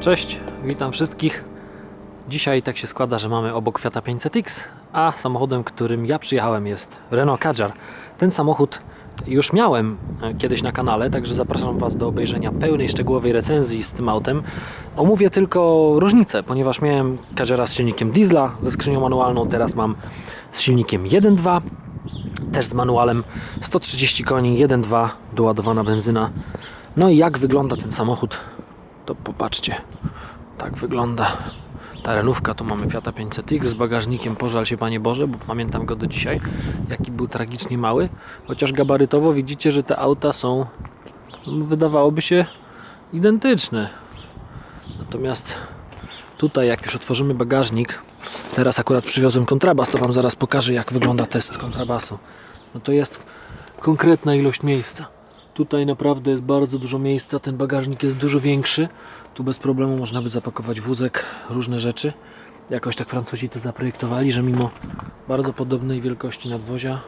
Cześć, witam wszystkich. Dzisiaj tak się składa, że mamy obok Fiata 500X, a samochodem, którym ja przyjechałem jest Renault Kadjar. Ten samochód już miałem e, kiedyś na kanale, także zapraszam Was do obejrzenia pełnej, szczegółowej recenzji z tym autem. Omówię tylko różnice, ponieważ miałem Kadjara z silnikiem diesla, ze skrzynią manualną, teraz mam z silnikiem 1.2, też z manualem 130 koni, 1.2, doładowana benzyna. No i jak wygląda ten samochód, to popatrzcie. Tak wygląda ta renówka. Tu mamy Fiata 500X z bagażnikiem. Pożal się Panie Boże, bo pamiętam go do dzisiaj. Jaki był tragicznie mały. Chociaż gabarytowo widzicie, że te auta są wydawałoby się identyczne. Natomiast tutaj jak już otworzymy bagażnik, teraz akurat przywiozłem kontrabas, to Wam zaraz pokażę jak wygląda test kontrabasu. No to jest konkretna ilość miejsca. Tutaj naprawdę jest bardzo dużo miejsca, ten bagażnik jest dużo większy. Tu bez problemu można by zapakować wózek, różne rzeczy. Jakoś tak Francuzi to zaprojektowali, że mimo bardzo podobnej wielkości nadwozia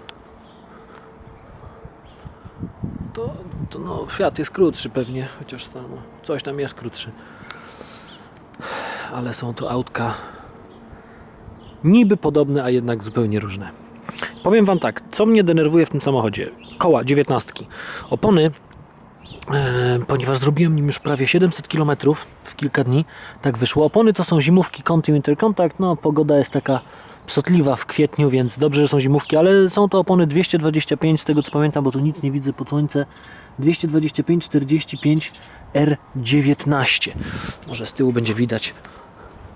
to, to no, Fiat jest krótszy pewnie, chociaż tam, no, coś tam jest krótszy. Ale są to autka niby podobne, a jednak zupełnie różne. Powiem Wam tak, co mnie denerwuje w tym samochodzie? Koła 19. Opony, e, ponieważ zrobiłem nim już prawie 700 km w kilka dni, tak wyszło. Opony to są zimówki Conti Intercontact, no pogoda jest taka psotliwa w kwietniu, więc dobrze, że są zimówki, ale są to opony 225, z tego co pamiętam, bo tu nic nie widzę pod słońce. 225 45 R19. Może z tyłu będzie widać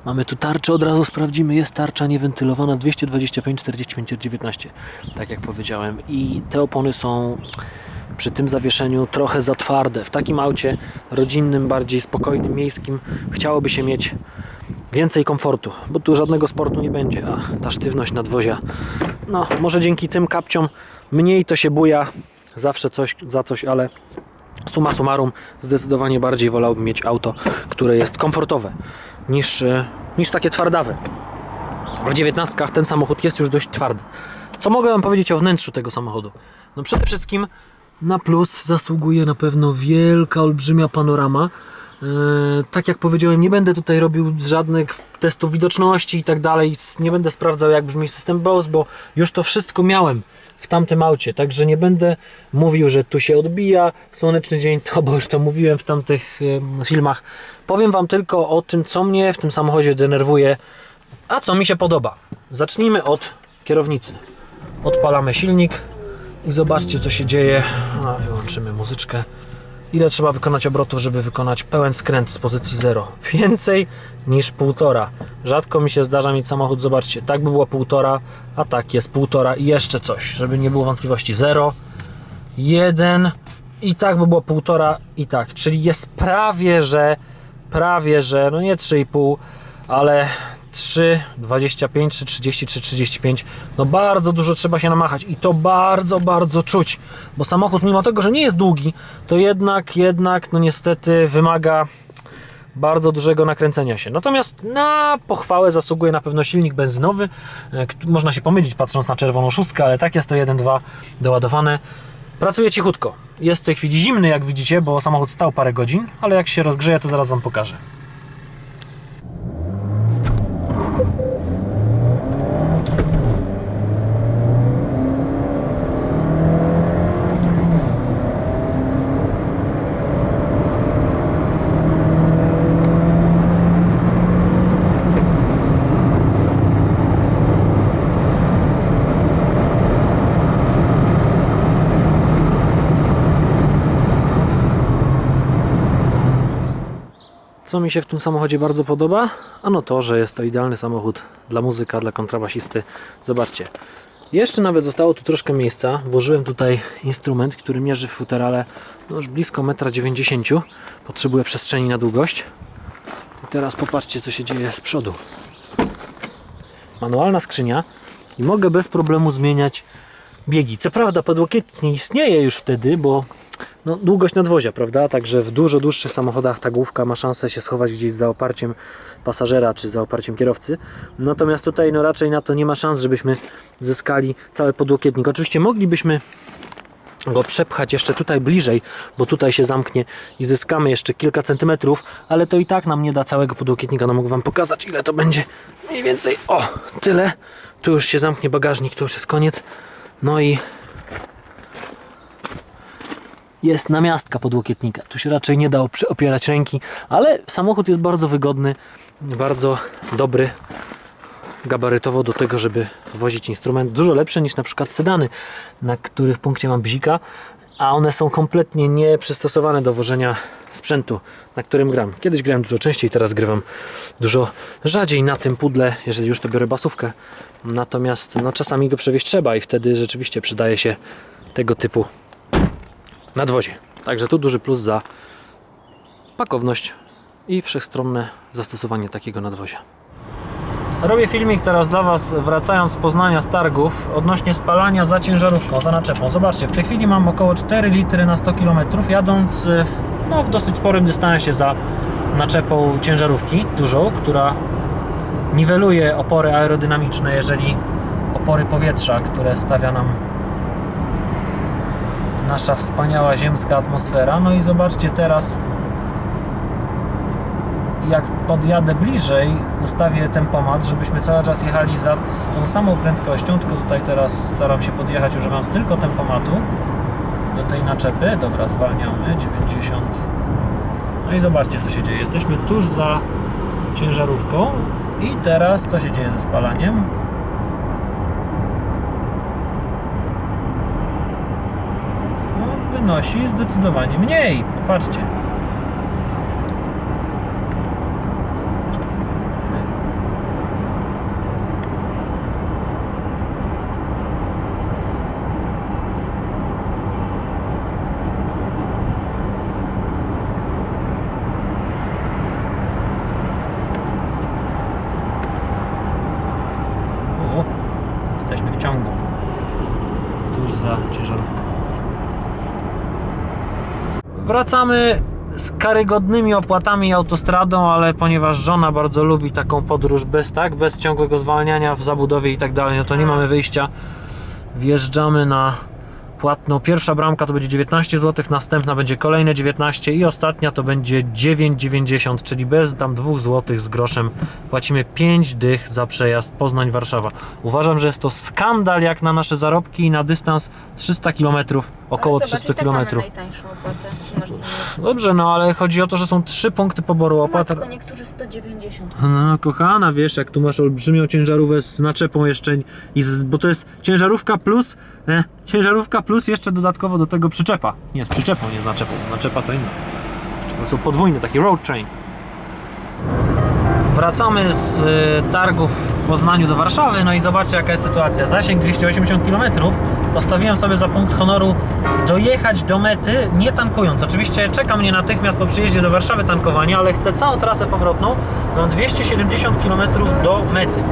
Mamy tu tarczę, od razu sprawdzimy. Jest tarcza niewentylowana 225 45 19. Tak jak powiedziałem. I te opony są przy tym zawieszeniu trochę za twarde. W takim aucie rodzinnym, bardziej spokojnym, miejskim chciałoby się mieć więcej komfortu, bo tu żadnego sportu nie będzie, a ta sztywność nadwozia, no może dzięki tym kapciom mniej to się buja, zawsze coś za coś, ale summa summarum zdecydowanie bardziej wolałbym mieć auto, które jest komfortowe niż, e, niż takie twardawe. W dziewiętnastkach ten samochód jest już dość twardy. Co mogę Wam powiedzieć o wnętrzu tego samochodu? No przede wszystkim na plus zasługuje na pewno wielka, olbrzymia panorama. E, tak jak powiedziałem, nie będę tutaj robił żadnych testów widoczności i tak dalej. Nie będę sprawdzał, jak brzmi system BOS, bo już to wszystko miałem w tamtym aucie. Także nie będę mówił, że tu się odbija słoneczny dzień, to bo już to mówiłem w tamtych filmach. Powiem Wam tylko o tym, co mnie w tym samochodzie denerwuje, a co mi się podoba. Zacznijmy od kierownicy. Odpalamy silnik i zobaczcie, co się dzieje. A, wyłączymy muzyczkę. Ile trzeba wykonać obrotów, żeby wykonać pełen skręt z pozycji 0? Więcej niż półtora. Rzadko mi się zdarza mieć samochód, zobaczcie, tak by było półtora, a tak jest półtora i jeszcze coś, żeby nie było wątpliwości. 0, 1 i tak by było półtora i tak, czyli jest prawie, że prawie, że no nie 3,5, ale 3, 25, czy 30, czy 35. No bardzo dużo trzeba się namachać i to bardzo, bardzo czuć, bo samochód mimo tego, że nie jest długi, to jednak, jednak, no niestety wymaga bardzo dużego nakręcenia się. Natomiast na pochwałę zasługuje na pewno silnik benzynowy. e, Można się pomylić patrząc na czerwoną szóstkę, ale tak jest to 1.2 doładowane. Pracuje cichutko. Jest w tej chwili zimny, jak widzicie, bo samochód stał parę godzin, ale jak się rozgrzeje, to zaraz Wam pokażę. Co mi się w tym samochodzie bardzo podoba? Ano to, że jest to idealny samochód dla muzyka, dla kontrabasisty. Zobaczcie. Jeszcze nawet zostało tu troszkę miejsca. Włożyłem tutaj instrument, który mierzy w futerale no już blisko 1,90 m. Potrzebuje przestrzeni na długość. I teraz popatrzcie, co się dzieje z przodu. Manualna skrzynia i mogę bez problemu zmieniać biegi. Co prawda podłokietnik nie istnieje już wtedy, bo no, długość nadwozia, prawda? Także w dużo dłuższych samochodach ta główka ma szansę się schować gdzieś za oparciem pasażera czy za oparciem kierowcy. Natomiast tutaj no, raczej na to nie ma szans, żebyśmy zyskali cały podłokietnik. Oczywiście moglibyśmy go przepchać jeszcze tutaj bliżej, bo tutaj się zamknie i zyskamy jeszcze kilka centymetrów, ale to i tak nam nie da całego podłokietnika. No mogę Wam pokazać ile to będzie. Mniej więcej, o, tyle. Tu już się zamknie bagażnik, to już jest koniec. No i jest namiastka podłokietnika. Tu się raczej nie da opierać ręki, ale samochód jest bardzo wygodny, bardzo dobry gabarytowo do tego, żeby wozić instrument. Dużo lepszy niż na przykład sedany, na których punkcie mam bzika, a one są kompletnie nieprzystosowane do wożenia sprzętu, na którym gram. Kiedyś grałem dużo częściej, teraz grywam dużo rzadziej na tym pudle, jeżeli już to biorę basówkę. Natomiast no, czasami go przewieźć trzeba i wtedy rzeczywiście przydaje się tego typu nadwozie. Także tu duży plus za pakowność i wszechstronne zastosowanie takiego nadwozia. Robię filmik teraz dla Was, wracając z Poznania z targów, odnośnie spalania za ciężarówką, za naczepą. Zobaczcie, w tej chwili mam około 4 litry na 100 km, jadąc y, no, w dosyć sporym dystansie za naczepą ciężarówki, dużą, która niweluje opory aerodynamiczne, jeżeli opory powietrza, które stawia nam nasza wspaniała ziemska atmosfera. No i zobaczcie teraz, jak podjadę bliżej, ustawię tempomat, żebyśmy cały czas jechali za, z tą samą prędkością, tylko tutaj teraz staram się podjechać używając tylko tempomatu do tej naczepy. Dobra, zwalniamy, 90. No i zobaczcie co się dzieje. Jesteśmy tuż za ciężarówką i teraz co się dzieje ze spalaniem? No, wynosi zdecydowanie mniej. Popatrzcie. Jeszcze będzie. O, jesteśmy w ciągu. Tuż za ciężarówką. Wracamy z karygodnymi opłatami autostradą, ale ponieważ żona bardzo lubi taką podróż bez tak, bez ciągłego zwalniania w zabudowie i tak dalej, no to nie mamy wyjścia. Wjeżdżamy na płatną. Pierwsza bramka to będzie 19 zł, następna będzie kolejne 19 i ostatnia to będzie 9,90, czyli bez tam 2 zł z groszem płacimy 5 dych za przejazd Poznań-Warszawa. Uważam, że jest to skandal jak na nasze zarobki i na dystans 300 km, około 300 zobacz, i tak mamy km. najtańszą opłatę. Dobrze, no ale chodzi o to, że są trzy punkty poboru opłat. Matko, niektórzy 190. No kochana, wiesz, jak tu masz olbrzymią ciężarówkę z naczepą jeszcze, i z, bo to jest ciężarówka plus, e, ciężarówka plus jeszcze dodatkowo do tego przyczepa. Nie, z przyczepą, nie z naczepą, naczepa to inna. To są podwójne, taki road train. Wracamy z e, targów w Poznaniu do Warszawy, no i zobaczcie jaka jest sytuacja. Zasięg 280 km. Postawiłem sobie za punkt honoru dojechać do mety, nie tankując. Oczywiście czeka mnie natychmiast po przyjeździe do Warszawy tankowanie, ale chcę całą trasę powrotną. Mam 270 km do mety.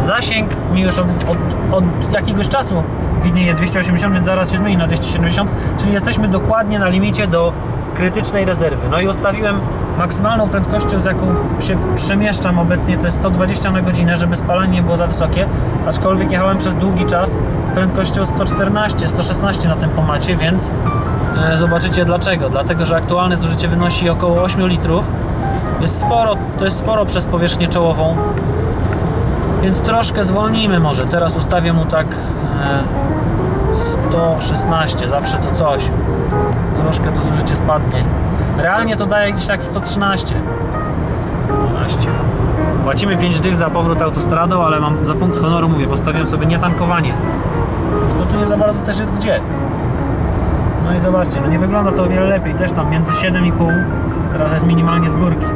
Zasięg mi już od, od, od jakiegoś czasu widnieje 280, więc zaraz się zmieni na 270, czyli jesteśmy dokładnie na limicie do krytycznej rezerwy. No i ustawiłem maksymalną prędkością, z jaką się przemieszczam obecnie, to jest 120 na godzinę, żeby spalanie nie było za wysokie, aczkolwiek jechałem przez długi czas z prędkością 114, 116 na tempomacie, więc e, zobaczycie dlaczego. Dlatego, że aktualne zużycie wynosi około 8 litrów. Jest sporo, to jest sporo przez powierzchnię czołową, więc troszkę zwolnijmy może. Teraz ustawię mu tak e, 116, zawsze to coś. Troszkę to zużycie spadnie. Realnie to daje gdzieś tak 113. 12. Płacimy 5 dych za powrót autostradą, ale mam za punkt honoru mówię, postawiłem sobie nietankowanie. Więc to tu nie za bardzo też jest gdzie. No i zobaczcie, no nie wygląda to o wiele lepiej. Też tam między 7,5 teraz jest minimalnie z górki.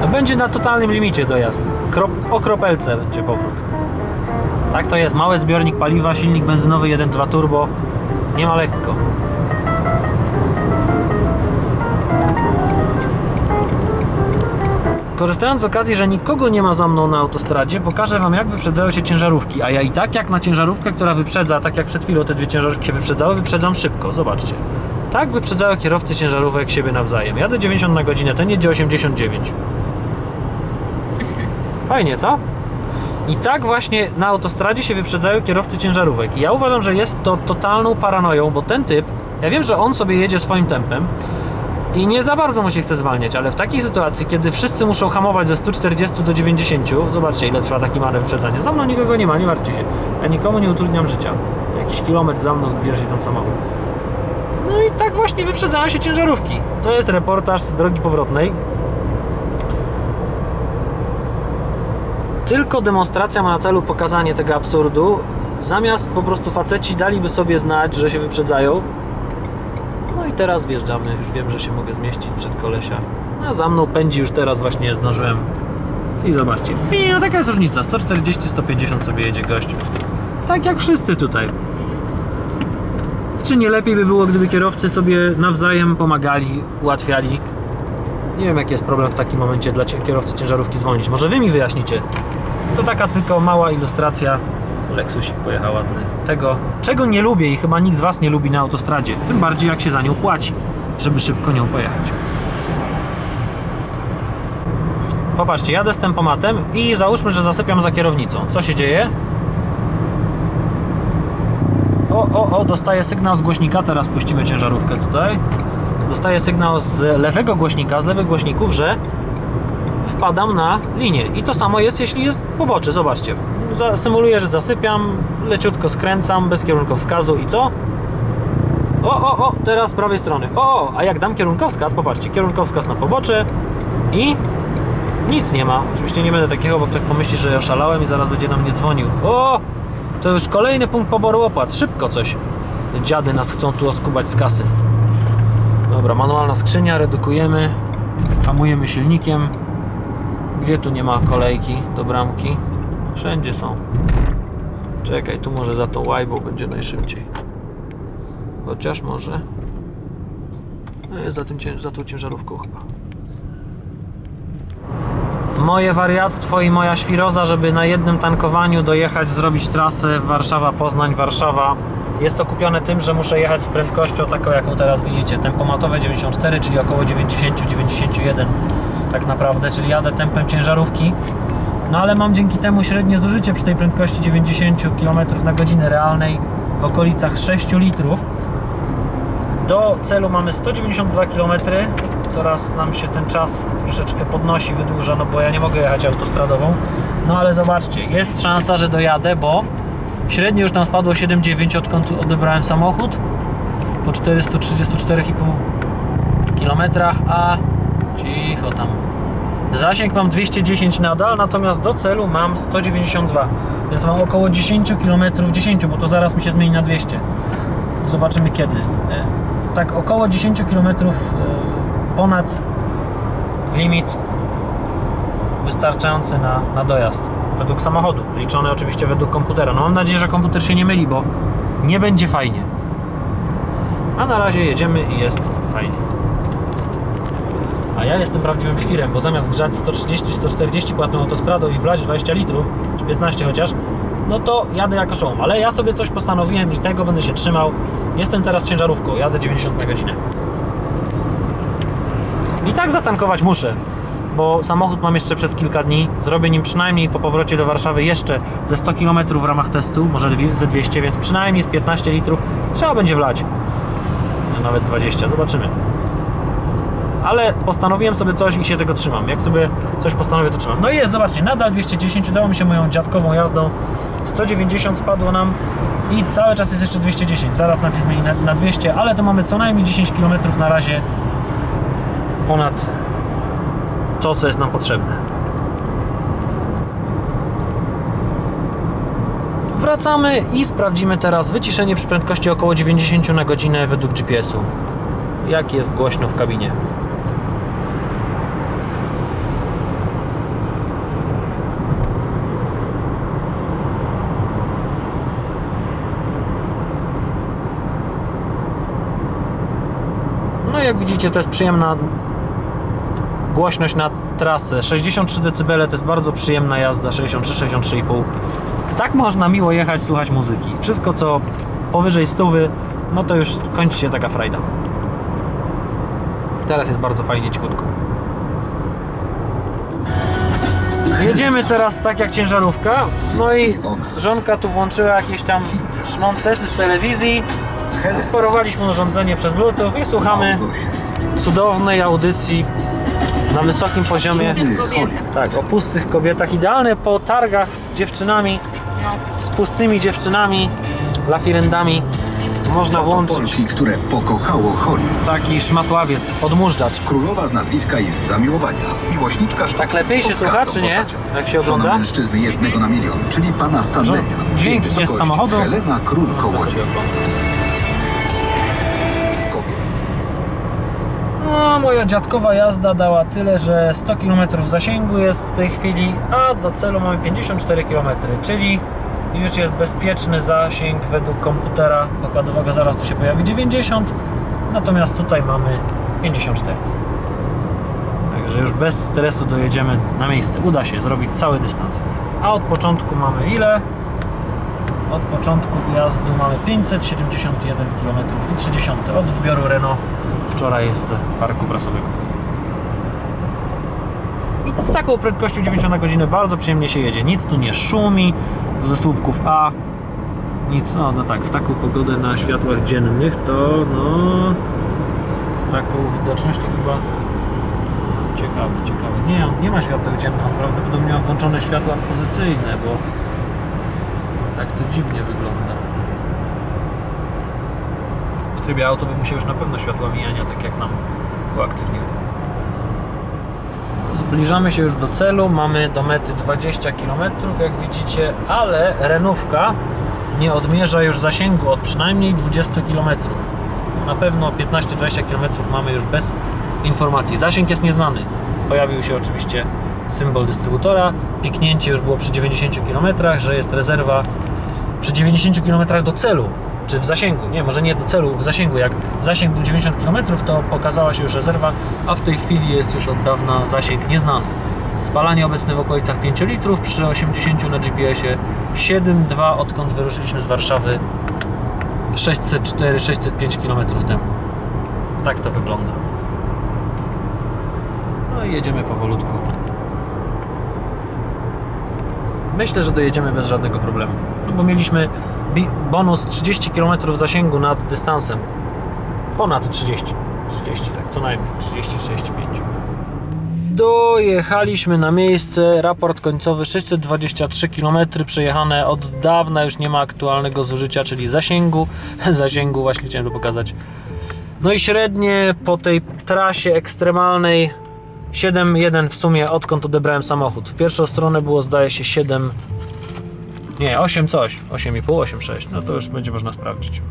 No będzie na totalnym limicie dojazd. Krop, o kropelce będzie powrót. Tak to jest, mały zbiornik paliwa, silnik benzynowy 1.2 turbo, nie ma lekko. Korzystając z okazji, że nikogo nie ma za mną na autostradzie, pokażę Wam jak wyprzedzają się ciężarówki. A ja i tak jak na ciężarówkę, która wyprzedza, tak jak przed chwilą te dwie ciężarówki się wyprzedzały, wyprzedzam szybko, zobaczcie. Tak wyprzedzają kierowcy ciężarówek siebie nawzajem. Jadę 90 na godzinę, ten jedzie 89. Fajnie, co? I tak właśnie na autostradzie się wyprzedzają kierowcy ciężarówek. I ja uważam, że jest to totalną paranoją, bo ten typ, ja wiem, że on sobie jedzie swoim tempem i nie za bardzo mu się chce zwalniać, ale w takiej sytuacji, kiedy wszyscy muszą hamować ze 140 do 90, zobaczcie ile trwa taki manewr wyprzedzania. Za mną nikogo nie ma, nie martwcie się. Ja nikomu nie utrudniam życia. Jakiś kilometr za mną zbliża się tam samochód. No i tak właśnie wyprzedzają się ciężarówki. To jest reportaż z drogi powrotnej. Tylko demonstracja ma na celu pokazanie tego absurdu. Zamiast po prostu faceci daliby sobie znać, że się wyprzedzają. No i teraz wjeżdżamy. Już wiem, że się mogę zmieścić przed kolesia. A za mną pędzi już teraz właśnie zdążyłem. I zobaczcie. I no taka jest różnica. 140-150 sobie jedzie gość. Tak jak wszyscy tutaj. Czy nie lepiej by było, gdyby kierowcy sobie nawzajem pomagali, ułatwiali? Nie wiem, jaki jest problem w takim momencie dla kierowcy ciężarówki zwolnić. Może wy mi wyjaśnicie. To taka tylko mała ilustracja. Lexusik pojechał ładny. Tego, czego nie lubię i chyba nikt z was nie lubi na autostradzie. Tym bardziej jak się za nią płaci, żeby szybko nią pojechać. Popatrzcie, jadę z tempomatem i załóżmy, że zasypiam za kierownicą. Co się dzieje? O, o, o, dostaję sygnał z głośnika, teraz puścimy ciężarówkę tutaj. Dostaję sygnał z lewego głośnika, z lewych głośników, że wpadam na linię. I to samo jest, jeśli jest pobocze. Zobaczcie. Symuluję, że zasypiam, leciutko skręcam, bez kierunkowskazu i co? O, o, o, teraz z prawej strony. O, a jak dam kierunkowskaz, popatrzcie, kierunkowskaz na pobocze i nic nie ma. Oczywiście nie będę takiego, bo ktoś pomyśli, że oszalałem i zaraz będzie na mnie dzwonił. O, to już kolejny punkt poboru opłat. Szybko coś. Dziady nas chcą tu oskubać z kasy. Dobra, manualna skrzynia, redukujemy, hamujemy silnikiem. Gdzie tu nie ma kolejki do bramki? Wszędzie są. Czekaj, tu może za tą łajbą będzie najszybciej. Chociaż może. No za, tym, za tą ciężarówką chyba. Moje wariactwo i moja świroza, żeby na jednym tankowaniu dojechać, zrobić trasę Warszawa-Poznań, Warszawa. Jest to kupione tym, że muszę jechać z prędkością taką, jaką teraz widzicie. Tempomatowe 94, czyli około 90-91 tak naprawdę, czyli jadę tempem ciężarówki. No ale mam dzięki temu średnie zużycie przy tej prędkości 90 km na godzinę realnej w okolicach 6 litrów. Do celu mamy 192 km. Coraz nam się ten czas troszeczkę podnosi, wydłuża, no bo ja nie mogę jechać autostradową. No ale zobaczcie, jest szansa, że dojadę, bo średnio już nam spadło 7,9 odkąd odebrałem samochód po 434,5 km, a cicho tam. Zasięg mam 210 nadal, natomiast do celu mam 192, więc mam około 10 km, 10, bo to zaraz mi się zmieni na 200. Zobaczymy kiedy. E, Tak około 10 km e, ponad limit wystarczający na, na dojazd według samochodu, liczony oczywiście według komputera. No mam nadzieję, że komputer się nie myli, bo nie będzie fajnie. A na razie jedziemy i jest fajnie. A ja jestem prawdziwym świrem, bo zamiast grzać 130-140 płatną autostradą i wlać 20 litrów, czy 15 chociaż, no to jadę jako szołom. Ale ja sobie coś postanowiłem i tego będę się trzymał. Jestem teraz ciężarówką, jadę 90 na godzinę. I tak zatankować muszę, bo samochód mam jeszcze przez kilka dni. Zrobię nim przynajmniej po powrocie do Warszawy jeszcze ze 100 km w ramach testu, może ze 200, więc przynajmniej z 15 litrów trzeba będzie wlać. Nawet 20, zobaczymy ale postanowiłem sobie coś i się tego trzymam. Jak sobie coś postanowię, to trzymam. No i jest, zobaczcie, nadal 210, udało mi się moją dziadkową jazdą. 190 spadło nam i cały czas jest jeszcze 210. Zaraz nam się zmieni na, na 200, ale to mamy co najmniej 10 km na razie ponad to, co jest nam potrzebne. Wracamy i sprawdzimy teraz wyciszenie przy prędkości około 90 na godzinę według GPS-u. Jak jest głośno w kabinie. No jak widzicie to jest przyjemna głośność na trasę. 63 dB to jest bardzo przyjemna jazda, 63-63,5. Tak można miło jechać, słuchać muzyki. Wszystko co powyżej stówy, no to już kończy się taka frajda. Teraz jest bardzo fajnie, cichutko. Jedziemy teraz tak jak ciężarówka. No i żonka tu włączyła jakieś tam szmoncesy z telewizji. Sparowaliśmy urządzenie przez Bluetooth i słuchamy cudownej audycji na wysokim poziomie. Tak, o pustych kobietach. Idealne po targach z dziewczynami, z pustymi dziewczynami, lafirendami. Można włączyć Polki, które pokochało Hollywood. taki szmatławiec, odmurzacz. Królowa z nazwiska i z zamiłowania. Miłośniczka sztuki. Tak lepiej się słucha, czy nie? Jak się Żona ogląda? mężczyzny jednego na milion, czyli pana Stanleya. Dźwięk Jej z wysokość samochodu. Helena Król Kołodziej. No, moja dziadkowa jazda dała tyle, że 100 km zasięgu jest w tej chwili, a do celu mamy 54 km, czyli już jest bezpieczny zasięg według komputera pokładowego, zaraz tu się pojawi 90, natomiast tutaj mamy 54. Także już bez stresu dojedziemy na miejsce. Uda się zrobić cały dystans. A od początku mamy ile? Od początku wjazdu mamy 571 km i 30 od odbioru Renault wczoraj z parku prasowego. I z taką prędkością 90 na godzinę bardzo przyjemnie się jedzie. Nic tu nie szumi ze słupków A. Nic, no, no tak, w taką pogodę na światłach dziennych to no w taką widoczność to chyba ciekawe, ciekawe. Nie, nie ma świateł dziennych, on prawdopodobnie ma włączone światła pozycyjne, bo tak to dziwnie wygląda. Trybie auto by musiał już na pewno światła mijania, tak jak nam uaktywniły. Zbliżamy się już do celu, mamy do mety 20 km, jak widzicie, ale renówka nie odmierza już zasięgu od przynajmniej 20 km. Na pewno 15-20 km mamy już bez informacji. Zasięg jest nieznany. Pojawił się oczywiście symbol dystrybutora, piknięcie już było przy 90 km, że jest rezerwa przy 90 km do celu, czy w zasięgu, nie, może nie do celu, w zasięgu, jak zasięg był 90 km, to pokazała się już rezerwa, a w tej chwili jest już od dawna zasięg nieznany. Spalanie obecne w okolicach 5 litrów, przy 80 na GPS-ie 7,2 odkąd wyruszyliśmy z Warszawy 604-605 km temu. Tak to wygląda. No i jedziemy powolutku. Myślę, że dojedziemy bez żadnego problemu. No bo mieliśmy bonus 30 km zasięgu nad dystansem. Ponad 30. 30, tak, co najmniej. 30-35. Dojechaliśmy na miejsce. Raport końcowy 623 km przejechane od dawna, już nie ma aktualnego zużycia, czyli zasięgu. Zasięgu właśnie chciałem to pokazać. No i średnie po tej trasie ekstremalnej 7,1 w sumie odkąd odebrałem samochód. W pierwszą stronę było zdaje się 7 nie, 8 coś, 8,5, 8,6. No to już będzie można sprawdzić.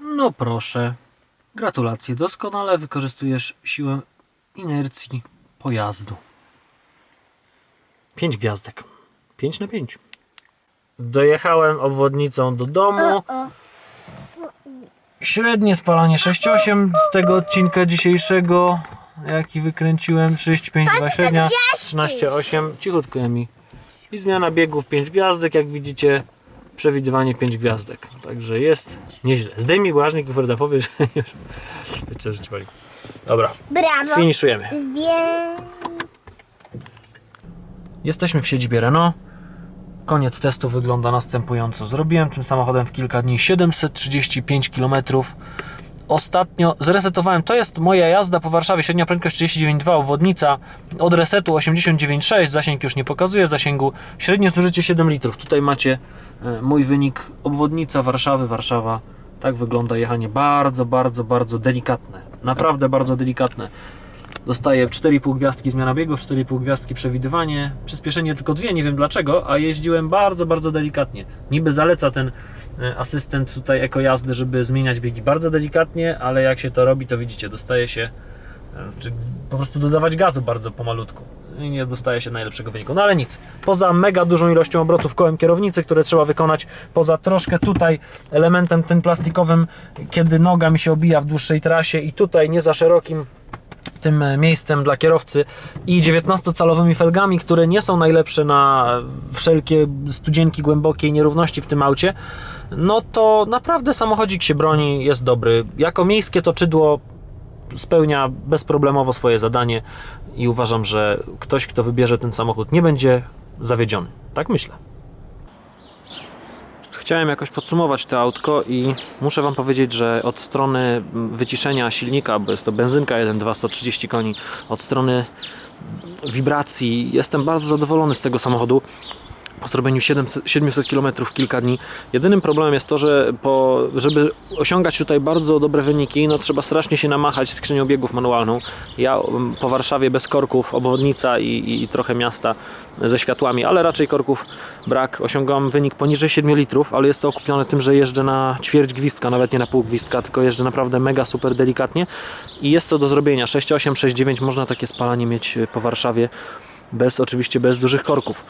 No proszę. Gratulacje. Doskonale wykorzystujesz siłę inercji pojazdu. 5 gwiazdek. 5 na 5. Dojechałem obwodnicą do domu. Średnie spalanie 6,8 z tego odcinka dzisiejszego, jaki wykręciłem, 35,2 średnia, 13,8, cichutko Emi. I zmiana biegów 5 gwiazdek, jak widzicie, przewidywanie 5 gwiazdek. Także jest nieźle. Zdejmij błażnik kuferdafowy, że już... Ci pali. Dobra, Brawo. finiszujemy. Zdję... Jesteśmy w siedzibie Renault. Koniec testu wygląda następująco. Zrobiłem tym samochodem w kilka dni 735 km. Ostatnio zresetowałem, to jest moja jazda po Warszawie, średnia prędkość 39,2, obwodnica od resetu 89,6, zasięg już nie pokazuje zasięgu, średnie zużycie 7 litrów. Tutaj macie e, mój wynik, obwodnica Warszawy, Warszawa. Tak wygląda jechanie, bardzo, bardzo, bardzo delikatne, naprawdę bardzo delikatne. Dostaję 4,5 gwiazdki zmiana biegów, 4,5 gwiazdki przewidywanie, przyspieszenie tylko dwie, nie wiem dlaczego, a jeździłem bardzo, bardzo delikatnie. Niby zaleca ten e, asystent tutaj eko jazdy, żeby zmieniać biegi bardzo delikatnie, ale jak się to robi, to widzicie, dostaje się, e, czy po prostu dodawać gazu bardzo pomalutku i nie dostaje się najlepszego wyniku. No ale nic, poza mega dużą ilością obrotów kołem kierownicy, które trzeba wykonać, poza troszkę tutaj elementem tym plastikowym, kiedy noga mi się obija w dłuższej trasie i tutaj nie za szerokim tym e, miejscem dla kierowcy i 19-calowymi felgami, które nie są najlepsze na wszelkie studzienki głębokie i nierówności w tym aucie, no to naprawdę samochodzik się broni, jest dobry. Jako miejskie toczydło spełnia bezproblemowo swoje zadanie i uważam, że ktoś, kto wybierze ten samochód, nie będzie zawiedziony. Tak myślę. Chciałem jakoś podsumować to autko i muszę Wam powiedzieć, że od strony wyciszenia silnika, bo jest to benzynka 1.2 130 koni, od strony wibracji jestem bardzo zadowolony z tego samochodu. Po zrobieniu 700, 700 km w kilka dni. Jedynym problemem jest to, że po, żeby osiągać tutaj bardzo dobre wyniki, no trzeba strasznie się namachać skrzynią biegów manualną. Ja mm, po Warszawie bez korków, obwodnica i, i, i trochę miasta ze światłami, ale raczej korków brak. Osiągam wynik poniżej 7 litrów, ale jest to okupione tym, że jeżdżę na ćwierć gwizdka, nawet nie na pół gwizdka, tylko jeżdżę naprawdę mega super delikatnie i jest to do zrobienia. 6.8, 6.9 można takie spalanie mieć po Warszawie bez oczywiście bez dużych korków.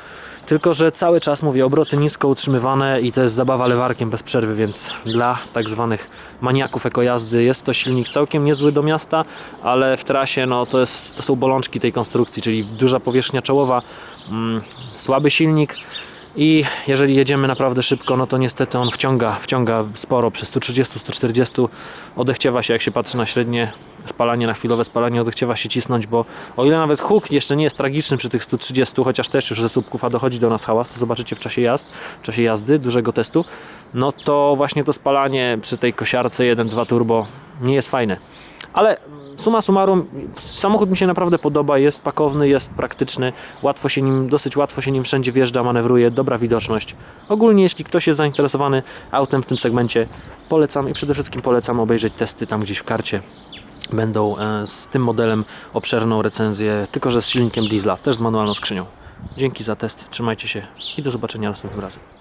Tylko, że cały czas mówię, obroty nisko utrzymywane i to jest zabawa lewarkiem bez przerwy, więc dla tak zwanych maniaków ekojazdy jest to silnik całkiem niezły do miasta, ale w trasie no, to, jest, to są bolączki tej konstrukcji, czyli duża powierzchnia czołowa, mm, słaby silnik i jeżeli jedziemy naprawdę szybko, no to niestety on wciąga, wciąga sporo, przy 130-140 odechciewa się, jak się patrzy na średnie spalanie, na chwilowe spalanie, odechciewa się cisnąć, bo o ile nawet huk jeszcze nie jest tragiczny przy tych 130, chociaż też już ze słupków a dochodzi do nas hałas, to zobaczycie w czasie jazd, w czasie jazdy, dużego testu, no to właśnie to spalanie przy tej kosiarce 1.2 turbo nie jest fajne. Ale suma summarum, samochód mi się naprawdę podoba, jest pakowny, jest praktyczny, łatwo się nim, dosyć łatwo się nim wszędzie wjeżdża, manewruje, dobra widoczność. Ogólnie jeśli ktoś jest zainteresowany autem w tym segmencie, polecam i przede wszystkim polecam obejrzeć testy tam gdzieś w karcie. Będą e, z tym modelem obszerną recenzję, tylko że z silnikiem diesla, też z manualną skrzynią. Dzięki za test, trzymajcie się i do zobaczenia następnym razem.